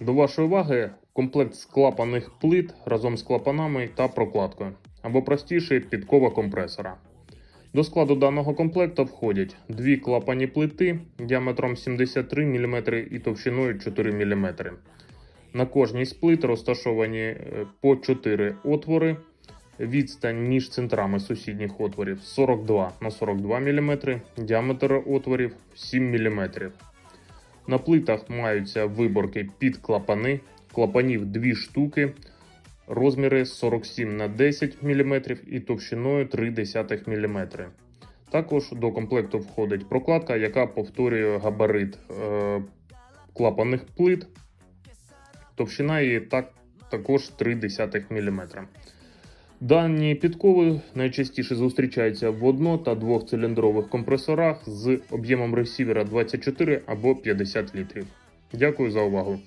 До вашої уваги комплект з клапаних плит разом з клапанами та прокладкою, або простіше підкова компресора. До складу даного комплекту входять дві клапані плити діаметром 73 мм і товщиною 4 мм. На кожній з плит розташовані е, по 4 отвори. Відстань між центрами сусідніх отворів 42 на 42 мм, діаметр отворів 7 мм. На плитах маються виборки під клапани, клапанів 2 штуки, розміри 47 на 10 мм і товщиною 0,3 мм. Також до комплекту входить прокладка, яка повторює габарит е, клапанних плит. Товщина її так, також 0,3 мм. Дані підкови найчастіше зустрічаються в одно- та двохциліндрових компресорах з об'ємом ресівера 24 або 50 літрів. Дякую за увагу.